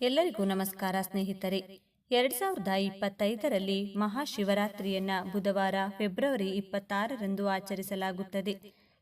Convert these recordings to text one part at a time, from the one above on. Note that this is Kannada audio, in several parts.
ಎಲ್ಲರಿಗೂ ನಮಸ್ಕಾರ ಸ್ನೇಹಿತರೆ. ಎರಡ್ ಸಾವಿರದ ಇಪ್ಪತ್ತೈದರಲ್ಲಿ ಮಹಾಶಿವರಾತ್ರಿಯನ್ನ ಬುಧವಾರ, ಫೆಬ್ರವರಿ ಇಪ್ಪತ್ತಾರರಂದು ಆಚರಿಸಲಾಗುತ್ತದೆ.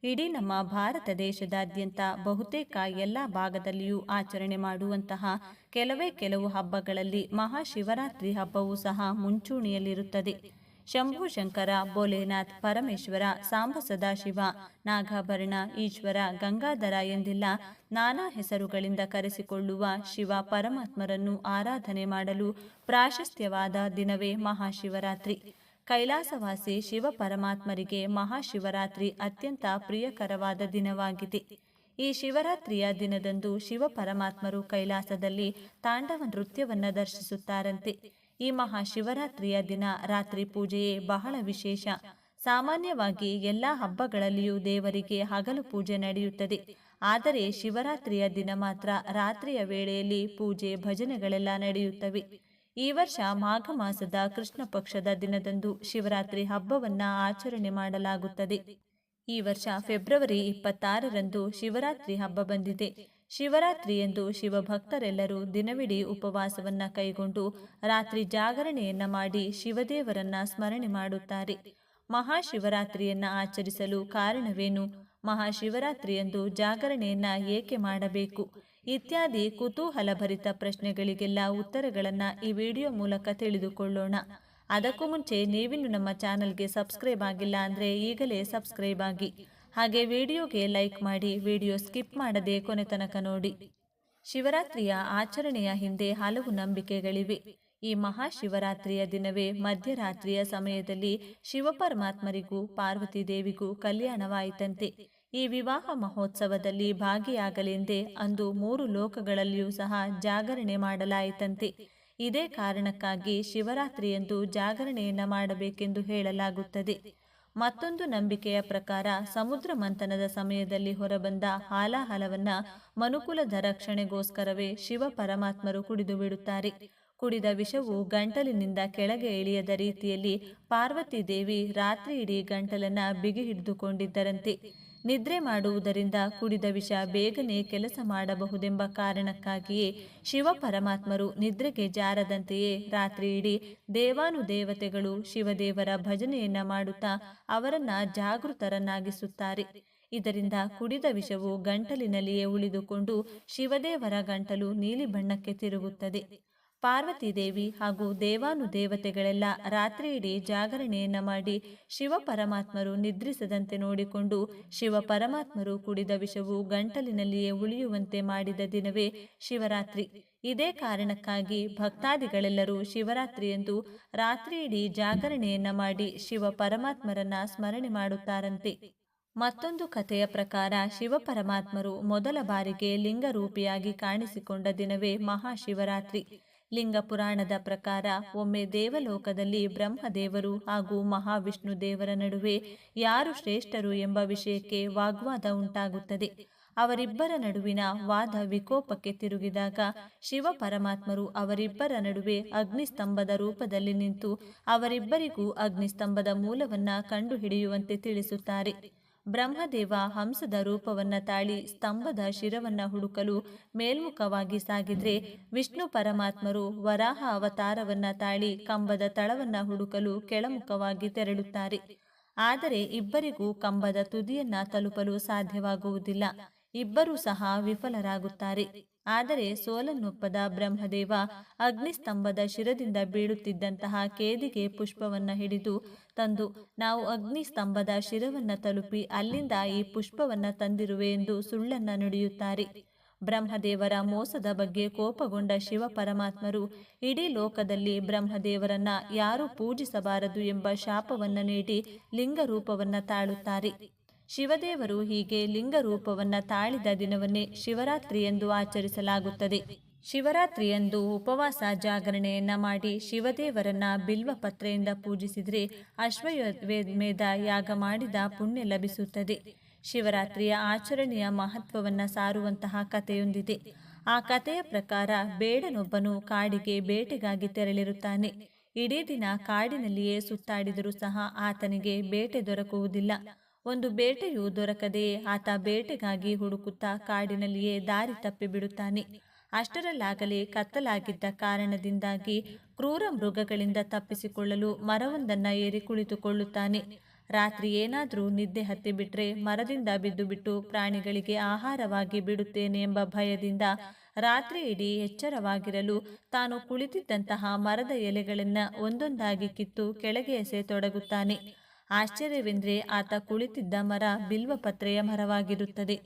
ಇಡೀ ನಮ್ಮ ಭಾರತ ದೇಶದಾದ್ಯಂತ ಬಹುತೇಕ ಎಲ್ಲ ಭಾಗದಲ್ಲಿಯೂ ಆಚರಣೆ ಮಾಡುವಂತಹ ಕೆಲವೇ ಕೆಲವು ಹಬ್ಬಗಳಲ್ಲಿ ಮಹಾಶಿವರಾತ್ರಿ ಹಬ್ಬವೂ ಸಹ ಮುಂಚೂಣಿಯಲ್ಲಿರುತ್ತದೆ. ಶಂಭು ಶಂಕರ, ಭೋಲೆನಾಥ್, ಪರಮೇಶ್ವರ, ಸಾಂಬ ಸದಾಶಿವ, ನಾಗಾಭರಣ, ಈಶ್ವರ, ಗಂಗಾಧರ ಎಂದಿಲ್ಲ ನಾನಾ ಹೆಸರುಗಳಿಂದ ಕರೆಸಿಕೊಳ್ಳುವ ಶಿವ ಪರಮಾತ್ಮರನ್ನು ಆರಾಧನೆ ಮಾಡಲು ಪ್ರಾಶಸ್ತ್ಯವಾದ ದಿನವೇ ಮಹಾಶಿವರಾತ್ರಿ. ಕೈಲಾಸವಾಸಿ ಶಿವ ಪರಮಾತ್ಮರಿಗೆ ಮಹಾಶಿವರಾತ್ರಿ ಅತ್ಯಂತ ಪ್ರಿಯಕರವಾದ ದಿನವಾಗಿದೆ. ಈ ಶಿವರಾತ್ರಿಯ ದಿನದಂದು ಶಿವ ಪರಮಾತ್ಮರು ಕೈಲಾಸದಲ್ಲಿ ತಾಂಡವ ನೃತ್ಯವನ್ನು ದರ್ಶಿಸುತ್ತಾರಂತೆ. ಈ ಮಹಾಶಿವರಾತ್ರಿಯ ದಿನ ರಾತ್ರಿ ಪೂಜೆಯೇ ಬಹಳ ವಿಶೇಷ. ಸಾಮಾನ್ಯವಾಗಿ ಎಲ್ಲ ಹಬ್ಬಗಳಲ್ಲಿಯೂ ದೇವರಿಗೆ ಹಗಲು ಪೂಜೆ ನಡೆಯುತ್ತದೆ. ಆದರೆ ಶಿವರಾತ್ರಿಯ ದಿನ ಮಾತ್ರ ರಾತ್ರಿಯ ವೇಳೆಯಲ್ಲಿ ಪೂಜೆ ಭಜನೆಗಳೆಲ್ಲ ನಡೆಯುತ್ತವೆ. ಈ ವರ್ಷ ಮಾಘ ಮಾಸದ ಕೃಷ್ಣ ಪಕ್ಷದ ದಿನದಂದು ಶಿವರಾತ್ರಿ ಹಬ್ಬವನ್ನು ಆಚರಣೆ ಮಾಡಲಾಗುತ್ತದೆ. ಈ ವರ್ಷ ಫೆಬ್ರವರಿ ಇಪ್ಪತ್ತಾರರಂದು ಶಿವರಾತ್ರಿ ಹಬ್ಬ ಬಂದಿದೆ. ಶಿವರಾತ್ರಿ ಎಂದು ಶಿವಭಕ್ತರೆಲ್ಲರೂ ದಿನವಿಡೀ ಉಪವಾಸವನ್ನ ಕೈಗೊಂಡು ರಾತ್ರಿ ಜಾಗರಣೆಯನ್ನ ಮಾಡಿ ಶಿವದೇವರನ್ನ ಸ್ಮರಣೆ ಮಾಡುತ್ತಾರೆ. ಮಹಾಶಿವರಾತ್ರಿಯನ್ನ ಆಚರಿಸಲು ಕಾರಣವೇನು? ಮಹಾಶಿವರಾತ್ರಿಯಂದು ಜಾಗರಣೆಯನ್ನ ಏಕೆ ಮಾಡಬೇಕು? ಇತ್ಯಾದಿ ಕುತೂಹಲಭರಿತ ಪ್ರಶ್ನೆಗಳಿಗೆಲ್ಲ ಉತ್ತರಗಳನ್ನ ಈ ವಿಡಿಯೋ ಮೂಲಕ ತಿಳಿದುಕೊಳ್ಳೋಣ. ಅದಕ್ಕೂ ಮುಂಚೆ ನೀವಿನ್ನು ನಮ್ಮ ಚಾನಲ್ಗೆ ಸಬ್ಸ್ಕ್ರೈಬ್ ಆಗಿಲ್ಲ ಅಂದರೆ ಈಗಲೇ ಸಬ್ಸ್ಕ್ರೈಬ್ ಆಗಿ. ಹಾಗೆ ವಿಡಿಯೋಗೆ ಲೈಕ್ ಮಾಡಿ ವಿಡಿಯೋ ಸ್ಕಿಪ್ ಮಾಡದೆ ಕೊನೆ ತನಕ ನೋಡಿ. ಶಿವರಾತ್ರಿಯ ಆಚರಣೆಯ ಹಿಂದೆ ಹಲವು ನಂಬಿಕೆಗಳಿವೆ. ಈ ಮಹಾಶಿವರಾತ್ರಿಯ ದಿನವೇ ಮಧ್ಯರಾತ್ರಿಯ ಸಮಯದಲ್ಲಿ ಶಿವಪರಮಾತ್ಮರಿಗೂ ಪಾರ್ವತಿ ದೇವಿಗೂ ಕಲ್ಯಾಣವಾಯಿತಂತೆ. ಈ ವಿವಾಹ ಮಹೋತ್ಸವದಲ್ಲಿ ಭಾಗಿಯಾಗಲೆಂದೇ ಅಂದು ಮೂರು ಲೋಕಗಳಲ್ಲಿಯೂ ಸಹ ಜಾಗರಣೆ ಮಾಡಲಾಯಿತಂತೆ. ಇದೇ ಕಾರಣಕ್ಕಾಗಿ ಶಿವರಾತ್ರಿಯಂದು ಜಾಗರಣೆಯನ್ನು ಮಾಡಬೇಕೆಂದು ಹೇಳಲಾಗುತ್ತದೆ. ಮತ್ತೊಂದು ನಂಬಿಕೆಯ ಪ್ರಕಾರ ಸಮುದ್ರ ಮಂಥನದ ಸಮಯದಲ್ಲಿ ಹೊರಬಂದ ಹಾಲಾಹಲವನ್ನ ಮನುಕುಲದ ರಕ್ಷಣೆಗೋಸ್ಕರವೇ ಶಿವ ಪರಮಾತ್ಮರು ಕುಡಿದು ಬಿಡುತ್ತಾರೆ. ಕುಡಿದ ವಿಷವು ಗಂಟಲಿನಿಂದ ಕೆಳಗೆ ಇಳಿಯದ ರೀತಿಯಲ್ಲಿ ಪಾರ್ವತಿ ದೇವಿ ರಾತ್ರಿ ಇಡೀ ಗಂಟಲನ್ನ ಬಿಗಿ ಹಿಡಿದುಕೊಂಡಿದ್ದರಂತೆ ನಿದ್ರೆ ಮಾಡುವುದರಿಂದ ಕುಡಿದ ವಿಷ ಬೇಗನೆ ಕೆಲಸ ಮಾಡಬಹುದೆಂಬ ಕಾರಣಕ್ಕಾಗಿಯೇ ಶಿವ ಪರಮಾತ್ಮರು ನಿದ್ರೆಗೆ ಜಾರದಂತೆಯೇ ರಾತ್ರಿ ಇಡೀ ದೇವಾನುದೇವತೆಗಳು ಶಿವದೇವರ ಭಜನೆಯನ್ನ ಮಾಡುತ್ತಾ ಅವರನ್ನ ಜಾಗೃತರನ್ನಾಗಿಸುತ್ತಾರೆ. ಇದರಿಂದ ಕುಡಿದ ವಿಷವು ಗಂಟಲಿನಲ್ಲಿಯೇ ಉಳಿದುಕೊಂಡು ಶಿವದೇವರ ಗಂಟಲು ನೀಲಿ ಬಣ್ಣಕ್ಕೆ ತಿರುಗುತ್ತದೆ. ಪಾರ್ವತಿ ದೇವಿ ಹಾಗೂ ದೇವಾನುದೇವತೆಗಳೆಲ್ಲ ರಾತ್ರಿಯಿಡೀ ಜಾಗರಣೆಯನ್ನ ಮಾಡಿ ಶಿವ ಪರಮಾತ್ಮರು ನಿದ್ರಿಸದಂತೆ ನೋಡಿಕೊಂಡು ಶಿವ ಪರಮಾತ್ಮರು ಕುಡಿದ ವಿಷವು ಗಂಟಲಿನಲ್ಲಿಯೇ ಉಳಿಯುವಂತೆ ಮಾಡಿದ ದಿನವೇ ಶಿವರಾತ್ರಿ. ಇದೇ ಕಾರಣಕ್ಕಾಗಿ ಭಕ್ತಾದಿಗಳೆಲ್ಲರೂ ಶಿವರಾತ್ರಿಯಂದು ರಾತ್ರಿಯಿಡೀ ಜಾಗರಣೆಯನ್ನ ಮಾಡಿ ಶಿವ ಪರಮಾತ್ಮರನ್ನ ಸ್ಮರಣೆ ಮಾಡುತ್ತಾರಂತೆ. ಮತ್ತೊಂದು ಕಥೆಯ ಪ್ರಕಾರ ಶಿವ ಪರಮಾತ್ಮರು ಮೊದಲ ಬಾರಿಗೆ ಲಿಂಗರೂಪಿಯಾಗಿ ಕಾಣಿಸಿಕೊಂಡ ದಿನವೇ ಮಹಾಶಿವರಾತ್ರಿ. ಲಿಂಗ ಪುರಾಣದ ಪ್ರಕಾರ ಒಮ್ಮೆ ದೇವಲೋಕದಲ್ಲಿ ಬ್ರಹ್ಮದೇವರು ಹಾಗೂ ಮಹಾವಿಷ್ಣು ದೇವರ ನಡುವೆ ಯಾರು ಶ್ರೇಷ್ಠರು ಎಂಬ ವಿಷಯಕ್ಕೆ ವಾಗ್ವಾದ ಉಂಟಾಗುತ್ತದೆ. ಅವರಿಬ್ಬರ ನಡುವಿನ ವಾದ ವಿಕೋಪಕ್ಕೆ ತಿರುಗಿದಾಗ ಶಿವ ಪರಮಾತ್ಮರು ಅವರಿಬ್ಬರ ನಡುವೆ ಅಗ್ನಿಸ್ತಂಭದ ರೂಪದಲ್ಲಿ ನಿಂತು ಅವರಿಬ್ಬರಿಗೂ ಅಗ್ನಿಸ್ತಂಭದ ಮೂಲವನ್ನ ಕಂಡುಹಿಡಿಯುವಂತೆ ತಿಳಿಸುತ್ತಾರೆ. ಬ್ರಹ್ಮದೇವ ಹಂಸದ ರೂಪವನ್ನ ತಾಳಿ ಸ್ತಂಭದ ಶಿರವನ್ನು ಹುಡುಕಲು ಮೇಲ್ಮುಖವಾಗಿ ಸಾಗಿದ್ರೆ ವಿಷ್ಣು ಪರಮಾತ್ಮರು ವರಾಹ ಅವತಾರವನ್ನ ತಾಳಿ ಕಂಬದ ತಳವನ್ನ ಹುಡುಕಲು ಕೆಳಮುಖವಾಗಿ ತೆರಳುತ್ತಾರೆ. ಆದರೆ ಇಬ್ಬರಿಗೂ ಕಂಬದ ತುದಿಯನ್ನ ತಲುಪಲು ಸಾಧ್ಯವಾಗುವುದಿಲ್ಲ. ಇಬ್ಬರೂ ಸಹ ವಿಫಲರಾಗುತ್ತಾರೆ. ಆದರೆ ಸೋಲನ್ನೊಪ್ಪದ ಬ್ರಹ್ಮದೇವ ಅಗ್ನಿಸ್ತಂಭದ ಶಿರದಿಂದ ಬೀಳುತ್ತಿದ್ದಂತಹ ಕೇದಿಗೆ ಪುಷ್ಪವನ್ನ ಹಿಡಿದು ತಂದು, ನಾವು ಅಗ್ನಿಸ್ತಂಭದ ಶಿರವನ್ನ ತಲುಪಿ ಅಲ್ಲಿಂದ ಈ ಪುಷ್ಪವನ್ನ ತಂದಿರುವೆ ಎಂದು ಸುಳ್ಳನ್ನ ನುಡಿಯುತ್ತಾರೆ. ಬ್ರಹ್ಮದೇವರ ಮೋಸದ ಬಗ್ಗೆ ಕೋಪಗೊಂಡ ಶಿವ ಪರಮಾತ್ಮರು ಇಡೀ ಲೋಕದಲ್ಲಿ ಬ್ರಹ್ಮದೇವರನ್ನ ಯಾರೂ ಪೂಜಿಸಬಾರದು ಎಂಬ ಶಾಪವನ್ನ ನೀಡಿ ಲಿಂಗ ರೂಪವನ್ನ ತಾಳುತ್ತಾರೆ. ಶಿವದೇವರು ಹೀಗೆ ಲಿಂಗ ರೂಪವನ್ನ ತಾಳಿದ ದಿನವನ್ನೇ ಶಿವರಾತ್ರಿ ಎಂದು ಆಚರಿಸಲಾಗುತ್ತದೆ. ಶಿವರಾತ್ರಿಯಂದು ಉಪವಾಸ ಜಾಗರಣೆಯನ್ನ ಮಾಡಿ ಶಿವದೇವರನ್ನ ಬಿಲ್ವ ಪತ್ರೆಯಿಂದ ಪೂಜಿಸಿದರೆ ಅಶ್ವಮೇಧ ಯಾಗ ಮಾಡಿದ ಪುಣ್ಯ ಲಭಿಸುತ್ತದೆ. ಶಿವರಾತ್ರಿಯ ಆಚರಣೆಯ ಮಹತ್ವವನ್ನು ಸಾರುವಂತಹ ಕಥೆಯೊಂದಿದೆ. ಆ ಕಥೆಯ ಪ್ರಕಾರ ಬೇಡನೊಬ್ಬನು ಕಾಡಿಗೆ ಬೇಟೆಗಾಗಿ ತೆರಳಿರುತ್ತಾನೆ. ಇಡೀ ದಿನ ಕಾಡಿನಲ್ಲಿಯೇ ಸುತ್ತಾಡಿದರೂ ಸಹ ಆತನಿಗೆ ಬೇಟೆ ದೊರಕುವುದಿಲ್ಲ. ಒಂದು ಬೇಟೆಯೂ ದೊರಕದೆ ಆತ ಬೇಟೆಗಾಗಿ ಹುಡುಕುತ್ತಾ ಕಾಡಿನಲ್ಲಿಯೇ ದಾರಿ ತಪ್ಪಿಬಿಡುತ್ತಾನೆ ಅಷ್ಟರಲ್ಲಾಗಲೇ ಕತ್ತಲಾಗಿದ್ದ ಕಾರಣದಿಂದಾಗಿ ಕ್ರೂರ ಮೃಗಗಳಿಂದ ತಪ್ಪಿಸಿಕೊಳ್ಳಲು ಮರವೊಂದನ್ನು ಏರಿ ಕುಳಿತುಕೊಳ್ಳುತ್ತಾನೆ. ರಾತ್ರಿ ಏನಾದರೂ ನಿದ್ದೆ ಹತ್ತಿಬಿಟ್ರೆ ಮರದಿಂದ ಬಿದ್ದು ಬಿಟ್ಟು ಪ್ರಾಣಿಗಳಿಗೆ ಆಹಾರವಾಗಿ ಬಿಡುತ್ತೇನೆ ಎಂಬ ಭಯದಿಂದ ರಾತ್ರಿ ಇಡೀ ಎಚ್ಚರವಾಗಿರಲು ತಾನು ಕುಳಿತಿದ್ದಂತಹ ಮರದ ಎಲೆಗಳನ್ನು ಒಂದೊಂದಾಗಿ ಕಿತ್ತು ಕೆಳಗೆ ಎಸೆತೊಡಗುತ್ತಾನೆ. ಆಶ್ಚರ್ಯವೆಂದರೆ ಆತ ಕುಳಿತಿದ್ದ ಮರ ಬಿಲ್ವಪತ್ರೆಯ ಮರವಾಗಿರುತ್ತದೆ.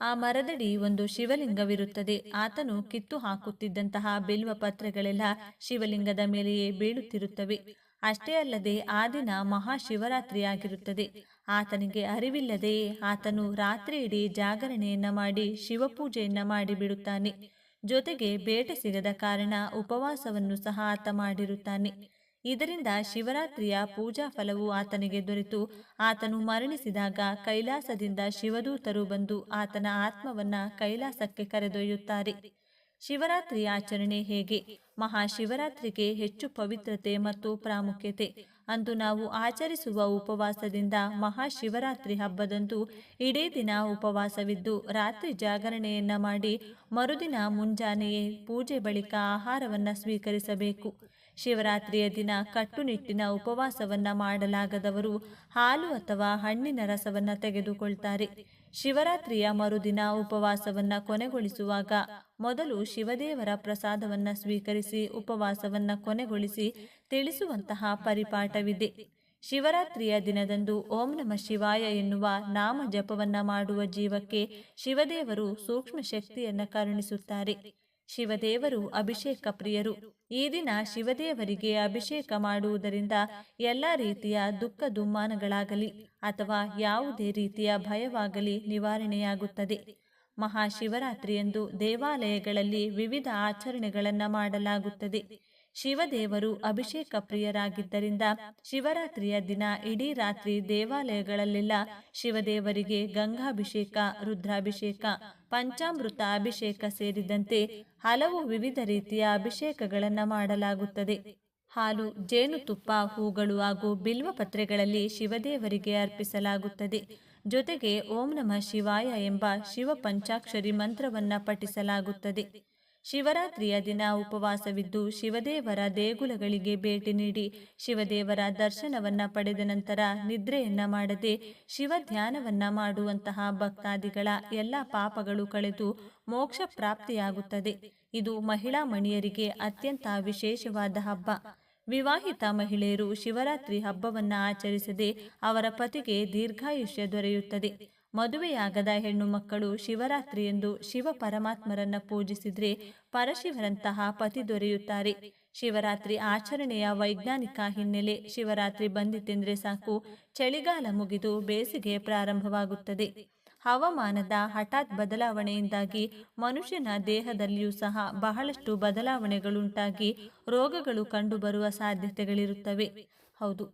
ಆ ಮರದಡಿ ಒಂದು ಶಿವಲಿಂಗವಿರುತ್ತದೆ. ಆತನು ಕಿತ್ತು ಹಾಕುತ್ತಿದ್ದಂತಹ ಬಿಲ್ವ ಪತ್ರೆಗಳೆಲ್ಲ ಶಿವಲಿಂಗದ ಮೇಲೆಯೇ ಬೀಳುತ್ತಿರುತ್ತವೆ. ಅಷ್ಟೇ ಅಲ್ಲದೆ ಆ ದಿನ ಮಹಾಶಿವರಾತ್ರಿಯಾಗಿರುತ್ತದೆ. ಆತನಿಗೆ ಅರಿವಿಲ್ಲದೆಯೇ ಆತನು ರಾತ್ರಿ ಇಡೀ ಜಾಗರಣೆಯನ್ನ ಮಾಡಿ ಶಿವಪೂಜೆಯನ್ನ ಮಾಡಿ ಬಿಡುತ್ತಾನೆ ಜೊತೆಗೆ ಬೇಟೆ ಸಿಗದ ಕಾರಣ ಉಪವಾಸವನ್ನು ಸಹ ಆತ ಮಾಡಿರುತ್ತಾನೆ. ಇದರಿಂದ ಶಿವರಾತ್ರಿಯ ಪೂಜಾ ಫಲವು ಆತನಿಗೆ ದೊರೆತು. ಆತನು ಮರಣಿಸಿದಾಗ ಕೈಲಾಸದಿಂದ ಶಿವದೂತರು ಬಂದು ಆತನ ಆತ್ಮವನ್ನ ಕೈಲಾಸಕ್ಕೆ ಕರೆದೊಯ್ಯುತ್ತಾರೆ. ಶಿವರಾತ್ರಿ ಆಚರಣೆ ಹೇಗೆ? ಮಹಾಶಿವರಾತ್ರಿಗೆ ಹೆಚ್ಚು ಪವಿತ್ರತೆ ಮತ್ತು ಪ್ರಾಮುಖ್ಯತೆ. ಅಂದು ನಾವು ಆಚರಿಸುವ ಉಪವಾಸದಿಂದ ಮಹಾಶಿವರಾತ್ರಿ ಹಬ್ಬದಂದು ಇಡೀ ದಿನ ಉಪವಾಸವಿದ್ದು ರಾತ್ರಿ ಜಾಗರಣೆಯನ್ನ ಮಾಡಿ ಮರುದಿನ ಮುಂಜಾನೆಯೇ ಪೂಜೆ ಬಳಿಕ ಆಹಾರವನ್ನು ಸ್ವೀಕರಿಸಬೇಕು. ಶಿವರಾತ್ರಿಯ ದಿನ ಕಟ್ಟುನಿಟ್ಟಿನ ಉಪವಾಸವನ್ನ ಮಾಡಲಾಗದವರು ಹಾಲು ಅಥವಾ ಹಣ್ಣಿನ ರಸವನ್ನ ತೆಗೆದುಕೊಳ್ತಾರೆ. ಶಿವರಾತ್ರಿಯ ಮರುದಿನ ಉಪವಾಸವನ್ನ ಕೊನೆಗೊಳಿಸುವಾಗ ಮೊದಲು ಶಿವದೇವರ ಪ್ರಸಾದವನ್ನ ಸ್ವೀಕರಿಸಿ ಉಪವಾಸವನ್ನ ಕೊನೆಗೊಳಿಸಿ ತಿಳಿಸುವಂತಹ ಪರಿಪಾಠವಿದೆ. ಶಿವರಾತ್ರಿಯ ದಿನದಂದು ಓಂ ನಮ ಶಿವಾಯ ಎನ್ನುವ ನಾಮ ಜಪವನ್ನ ಮಾಡುವ ಜೀವಕ್ಕೆ ಶಿವದೇವರು ಸೂಕ್ಷ್ಮ ಶಕ್ತಿಯನ್ನ ಕರುಣಿಸುತ್ತಾರೆ. ಶಿವದೇವರು ಅಭಿಷೇಕ ಪ್ರಿಯರು. ಈ ದಿನ ಶಿವದೇವರಿಗೆ ಅಭಿಷೇಕ ಮಾಡುವುದರಿಂದ ಎಲ್ಲ ರೀತಿಯ ದುಃಖ ದುಮ್ಮಾನಗಳಾಗಲಿ ಅಥವಾ ಯಾವುದೇ ರೀತಿಯ ಭಯವಾಗಲಿ ನಿವಾರಣೆಯಾಗುತ್ತದೆ. ಮಹಾಶಿವರಾತ್ರಿಯಂದು ದೇವಾಲಯಗಳಲ್ಲಿ ವಿವಿಧ ಆಚರಣೆಗಳನ್ನು ಮಾಡಲಾಗುತ್ತದೆ. ಶಿವದೇವರು ಅಭಿಷೇಕ ಪ್ರಿಯರಾಗಿದ್ದರಿಂದ ಶಿವರಾತ್ರಿಯ ದಿನ ಇಡೀ ರಾತ್ರಿ ದೇವಾಲಯಗಳಲ್ಲೆಲ್ಲ ಶಿವದೇವರಿಗೆ ಗಂಗಾಭಿಷೇಕ, ರುದ್ರಾಭಿಷೇಕ ಪಂಚಾಮೃತ ಅಭಿಷೇಕ ಸೇರಿದಂತೆ ಹಲವು ವಿವಿಧ ರೀತಿಯ ಅಭಿಷೇಕಗಳನ್ನು ಮಾಡಲಾಗುತ್ತದೆ. ಹಾಲು ಜೇನುತುಪ್ಪ ಹೂಗಳು ಹಾಗೂ ಬಿಲ್ವ ಪತ್ರೆಗಳಲ್ಲಿ ಶಿವದೇವರಿಗೆ ಅರ್ಪಿಸಲಾಗುತ್ತದೆ. ಜೊತೆಗೆ ಓಂ ನಮಃ ಶಿವಾಯ ಎಂಬ ಶಿವ ಪಂಚಾಕ್ಷರಿ ಮಂತ್ರವನ್ನು ಪಠಿಸಲಾಗುತ್ತದೆ. ಶಿವರಾತ್ರಿಯ ದಿನ ಉಪವಾಸವಿದ್ದು ಶಿವದೇವರ ದೇಗುಲಗಳಿಗೆ ಭೇಟಿ ನೀಡಿ ಶಿವದೇವರ ದರ್ಶನವನ್ನ ಪಡೆದ ನಂತರ ನಿದ್ರೆಯನ್ನ ಮಾಡದೆ ಶಿವ ಧ್ಯಾನವನ್ನ ಮಾಡುವಂತಹ ಭಕ್ತಾದಿಗಳ ಎಲ್ಲ ಪಾಪಗಳು ಕಳೆದು ಮೋಕ್ಷ ಪ್ರಾಪ್ತಿಯಾಗುತ್ತದೆ. ಇದು ಮಹಿಳಾ ಮಣಿಯರಿಗೆ ಅತ್ಯಂತ ವಿಶೇಷವಾದ ಹಬ್ಬ. ವಿವಾಹಿತ ಮಹಿಳೆಯರು ಶಿವರಾತ್ರಿ ಹಬ್ಬವನ್ನ ಆಚರಿಸದೆ ಅವರ ಪತಿಗೆ ದೀರ್ಘಾಯುಷ್ಯ ದೊರೆಯುತ್ತದೆ. ಮದುವೆಯಾಗದ ಹೆಣ್ಣು ಮಕ್ಕಳು ಶಿವರಾತ್ರಿಯೆಂದು ಶಿವ ಪರಮಾತ್ಮರನ್ನ ಪೂಜಿಸಿದ್ರೆ ಪರಶಿವರಂತಹ ಪತಿ ದೊರೆಯುತ್ತಾರೆ. ಶಿವರಾತ್ರಿ ಆಚರಣೆಯ ವೈಜ್ಞಾನಿಕ ಹಿನ್ನೆಲೆ ಶಿವರಾತ್ರಿ ಬಂದಿತೆಂದ್ರೆ ಸಾಕು, ಚಳಿಗಾಲ ಮುಗಿದು ಬೇಸಿಗೆ ಪ್ರಾರಂಭವಾಗುತ್ತದೆ. ಹವಾಮಾನದ ಹಠಾತ್ ಬದಲಾವಣೆಯಿಂದಾಗಿ ಮನುಷ್ಯನ ದೇಹದಲ್ಲಿಯೂ ಸಹ ಬಹಳಷ್ಟು ಬದಲಾವಣೆಗಳುಂಟಾಗಿ ರೋಗಗಳು ಕಂಡುಬರುವ ಸಾಧ್ಯತೆಗಳಿರುತ್ತವೆ. ಹೌದು.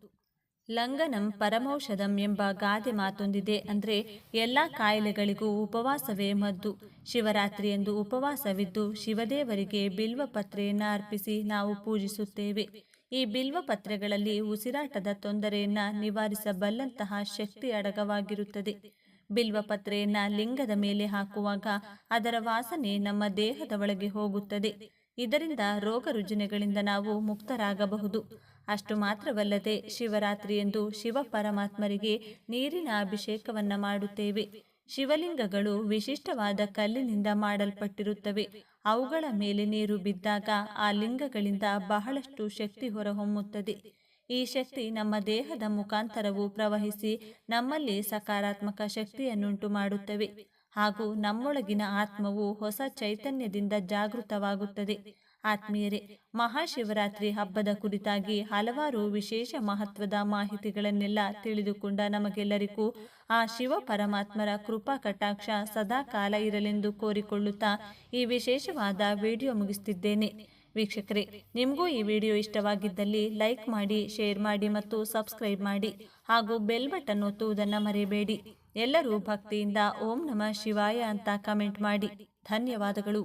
ಲಂಘನಂ ಪರಮೌಷಧಂ ಎಂಬ ಗಾದೆ ಮಾತೊಂದಿದೆ ಅಂದರೆ ಎಲ್ಲ ಕಾಯಿಲೆಗಳಿಗೂ ಉಪವಾಸವೇ ಮದ್ದು. ಶಿವರಾತ್ರಿಯಂದು ಉಪವಾಸವಿದ್ದು ಶಿವದೇವರಿಗೆ ಬಿಲ್ವ ಪತ್ರೆಯನ್ನು ಅರ್ಪಿಸಿ ನಾವು ಪೂಜಿಸುತ್ತೇವೆ. ಈ ಬಿಲ್ವ ಪತ್ರೆಗಳಲ್ಲಿ ಉಸಿರಾಟದ ತೊಂದರೆಯನ್ನು ನಿವಾರಿಸಬಲ್ಲಂತಹ ಶಕ್ತಿ ಅಡಗವಾಗಿರುತ್ತದೆ. ಬಿಲ್ವ ಪತ್ರೆಯನ್ನ ಲಿಂಗದ ಮೇಲೆ ಹಾಕುವಾಗ ಅದರ ವಾಸನೆ ನಮ್ಮ ದೇಹದ ಒಳಗೆ ಹೋಗುತ್ತದೆ. ಇದರಿಂದ ರೋಗ ರುಜಿನಗಳಿಂದ ನಾವು ಮುಕ್ತರಾಗಬಹುದು. ಅಷ್ಟು ಮಾತ್ರವಲ್ಲದೆ ಶಿವರಾತ್ರಿಯಂದು ಶಿವ ಪರಮಾತ್ಮರಿಗೆ ನೀರಿನ ಅಭಿಷೇಕವನ್ನು ಮಾಡುತ್ತೇವೆ. ಶಿವಲಿಂಗಗಳು ವಿಶಿಷ್ಟವಾದ ಕಲ್ಲಿನಿಂದ ಮಾಡಲ್ಪಟ್ಟಿರುತ್ತವೆ. ಅವುಗಳ ಮೇಲೆ ನೀರು ಬಿದ್ದಾಗ ಆ ಲಿಂಗಗಳಿಂದ ಬಹಳಷ್ಟು ಶಕ್ತಿ ಹೊರಹೊಮ್ಮುತ್ತದೆ. ಈ ಶಕ್ತಿ ನಮ್ಮ ದೇಹದ ಮುಖಾಂತರವು ಪ್ರವಹಿಸಿ ನಮ್ಮಲ್ಲಿ ಸಕಾರಾತ್ಮಕ ಶಕ್ತಿಯನ್ನುಂಟು ಮಾಡುತ್ತವೆ. ಹಾಗೂ ನಮ್ಮೊಳಗಿನ ಆತ್ಮವು ಹೊಸ ಚೈತನ್ಯದಿಂದ ಜಾಗೃತವಾಗುತ್ತದೆ. ಆತ್ಮೀಯರೇ, ಮಹಾಶಿವರಾತ್ರಿ ಹಬ್ಬದ ಕುರಿತಾಗಿ ಹಲವಾರು ವಿಶೇಷ ಮಹತ್ವದ ಮಾಹಿತಿಗಳನ್ನೆಲ್ಲ ತಿಳಿದುಕೊಂಡ ನಮಗೆಲ್ಲರಿಗೂ ಆ ಶಿವ ಪರಮಾತ್ಮರ ಕೃಪಾ ಕಟಾಕ್ಷ ಸದಾ ಕಾಲ ಇರಲೆಂದು ಕೋರಿಕೊಳ್ಳುತ್ತಾ ಈ ವಿಶೇಷವಾದ ವಿಡಿಯೋ ಮುಗಿಸ್ತಿದ್ದೇನೆ. ವೀಕ್ಷಕರೇ, ನಿಮಗೂ ಈ ವಿಡಿಯೋ ಇಷ್ಟವಾಗಿದ್ದಲ್ಲಿ ಲೈಕ್ ಮಾಡಿ, ಶೇರ್ ಮಾಡಿ ಮತ್ತು ಸಬ್ಸ್ಕ್ರೈಬ್ ಮಾಡಿ ಹಾಗೂ ಬೆಲ್ ಬಟನ್ ಒತ್ತುವುದನ್ನು ಮರೆಯಬೇಡಿ ಎಲ್ಲರೂ ಭಕ್ತಿಯಿಂದ ಓಂ ನಮಃ ಶಿವಾಯ ಅಂತ ಕಮೆಂಟ್ ಮಾಡಿ. ಧನ್ಯವಾದಗಳು.